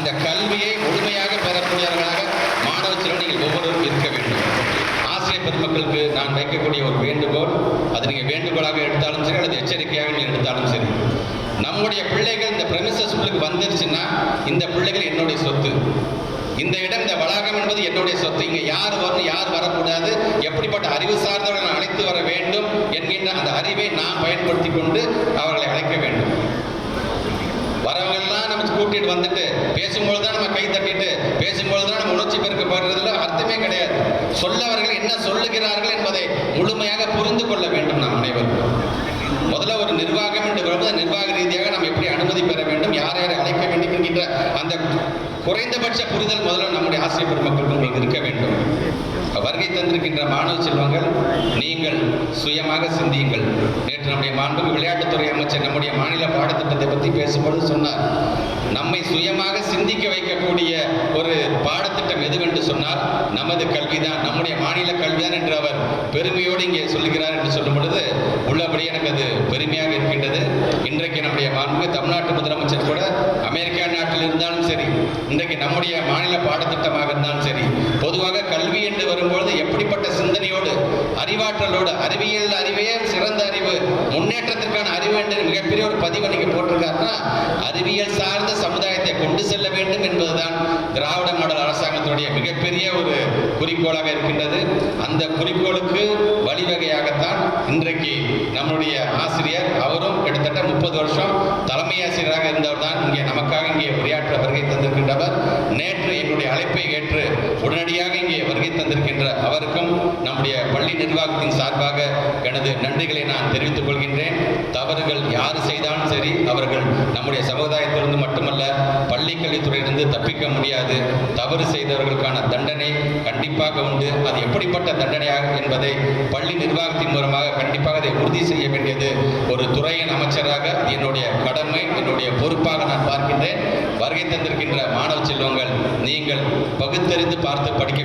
அந்த கல்வியை முழுமையாக பெறக்கூடியவர்களாக மாணவ சிறுவனிகள் ஒவ்வொருவரும் இருக்க வேண்டும். ஆசிரியர் பெருமக்களுக்கு நான் வைக்கக்கூடிய ஒரு வேண்டுகோள் அது நீங்கள் வேண்டுகோளாக எடுத்தாலும் சரி அல்லது எச்சரிக்கையாக எடுத்தாலும் சரி. நம்முடைய பிள்ளைகள் இந்த பிரமிசஸ் ஸ்கூலுக்கு வந்துருச்சுன்னா இந்த பிள்ளைகள் என்னுடைய சொத்து. இந்த இடம் இந்த வளாகம் என்பது என்னுடைய சொத்து. இங்கே யார் வரணும் யார் வரக்கூடாது எப்படிப்பட்ட அறிவு சார்ந்தவர்கள் நான் அழைத்து வர வேண்டும் என்கின்ற அந்த அறிவை நான் பயன்படுத்தி கொண்டு அவர்களை அழைக்க வேண்டும். கூட்டிட்டு வந்துட்டு பேசும்பொழுது தான் நம்ம கை தட்டிட்டு பேசும்பொழுது தான் நம்ம உணர்ச்சி பெருக்கப்படுறதுல அர்த்தமே கிடையாது. சொல்லவர்கள் என்ன சொல்லுகிறார்கள் என்பதை முழுமையாக புரிந்து கொள்ள வேண்டும் நாம் அனைவரும். முதல்ல ஒரு நிர்வாகம் என்று வரும்போது நிர்வாக ரீதியாக நாம் எப்படி அனுமதி பெற வேண்டும் யார் யாரை அழைக்க வேண்டும் என்கின்ற அந்த குறைந்தபட்ச புரிதல் முதல்ல நம்முடைய ஆசிரியர் பெருமக்களுக்கு உங்களுக்கு இருக்க வேண்டும். வருகை தந்திருக்கின்ற மாணவ செல்வங்கள் நீங்கள் சுயமாக சிந்தியுங்கள். நேற்று நம்முடைய மாண்புக்கு விளையாட்டுத்துறை அமைச்சர் நம்முடைய மாநில பாடத்திட்டத்தை பற்றி பேசும்போது சொன்னார். நம்மை சுயமாக சிந்திக்க வைக்கக்கூடிய ஒரு பாடத்திட்டம் எதுவென்று சொன்னால் நமது கல்விதான் நம்முடைய மாநில கல்விதான் என்று அவர் பெருமையோடு இங்கே சொல்லுகிறார் என்று சொல்லும் பொழுது உள்ளபடி எனக்கு அது பெருமையாக இருக்கின்றது. இன்றைக்கு நம்முடைய மாண்பு தமிழ்நாட்டு முதலமைச்சர் கூட அமெரிக்கா நாட்டில் இருந்தாலும் சரி இன்றைக்கு நம்முடைய மாநில பாடத்திட்டமாக இருந்தாலும் சரி வரும்பொழுது எப்படிப்பட்ட சிந்தனையோடு அறிவாற்றலோடு அறிவியல் அறிவே சிறந்த அறிவு முன்னேற்றத்திற்கான அறிவு என்று மிகப்பெரிய ஒரு பதிவை நீங்க போட்டிருக்காருன்னா அறிவியல் சார்ந்த சமுதாயத்தை கொண்டு செல்ல வேண்டும் என்பதுதான் திராவிட மாடல் அரசாங்கத்தினுடைய மிகப்பெரிய ஒரு குறிக்கோளாக இருக்கின்றது. அந்த குறிக்கோளுக்கு வழிவகையாகத்தான் இன்றைக்கு நம்முடைய ஆசிரியர் அவரும் கிட்டத்தட்ட முப்பது வருஷம் தலைமை ஆசிரியராக இருந்தவர் தான் இங்கே நமக்காக இங்கே உரையாற்ற வருகை தந்திருக்கின்றவர். நேற்று எங்களுடைய அழைப்பை ஏற்று உடனடியாக இங்கே அவருக்கும் நம்முடைய பள்ளி நிர்வாகத்தின் சார்பாக எனது நன்றிகளை நான் தெரிவித்துக் கொள்கின்றேன். தவறுகள் யார் செய்தாலும் சரி அவர்கள் நம்முடைய சமுதாயத்திலிருந்து மட்டுமல்ல பள்ளி கல்வித்துறையிலிருந்து தப்பிக்க முடியாது. தவறு செய்தவர்களுக்கான தண்டனை கண்டிப்பாக உண்டு. அது எப்படிப்பட்ட தண்டனையாக என்பதை பள்ளி நிர்வாகத்தின் மூலமாக கண்டிப்பாக அதை உறுதி செய்ய வேண்டியது ஒரு துறையின் அமைச்சராக என்னுடைய கடமை என்னுடைய பொறுப்பாக நான் பார்க்கின்றேன். வருகை தந்திருக்கின்ற மாணவ செல்வங்கள் நீங்கள் பகுத்தறிந்து பார்த்து படிக்க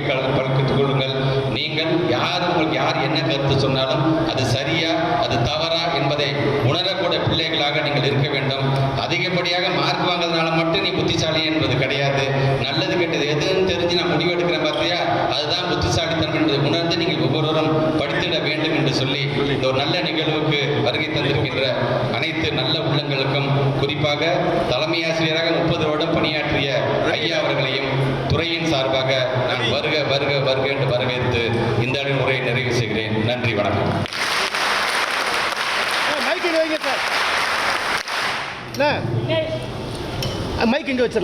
கொள்ளுங்கள். நீங்கள் யார் யார் உங்களுக்கு யார் என்ன கருத்து சொன்னாலும் அது சரியா அது தவறா என்பதை உணரக்கூடிய பிள்ளைகளாக நீங்கள் இருக்க வேண்டும். அதிகப்படியாக மார்க் வாங்குறதுனால மட்டும் நீ புத்திசாலி என்பது கிடையாது. நல்லது கெட்டது எதுன்னு தெரிஞ்சு நான் முடிவெடுக்கிறேன் பார்த்தியா அதுதான் புத்திசாலித்தனம் என்பதை உணர்ந்து நீங்கள் ஒவ்வொருவரும் படித்திட வேண்டும் என்று சொல்லி இந்த ஒரு நல்ல நிகழ்வுக்கு வருகை தந்திருக்கின்ற அனைத்து நல்ல உள்ளங்களுக்கும் குறிப்பாக தலைமை ஆசிரியராக முப்பது வருடம் பணியாற்றிய ஐயா அவர்களையும் துறையின் சார்பாக நான் வருக வருக வருக என்று வரவேற்று இந்த அளவில் உரையை நிறைவு செய்கிறேன். நன்றி வணக்கம். மைக் இங்கே வச்சிடலாம்.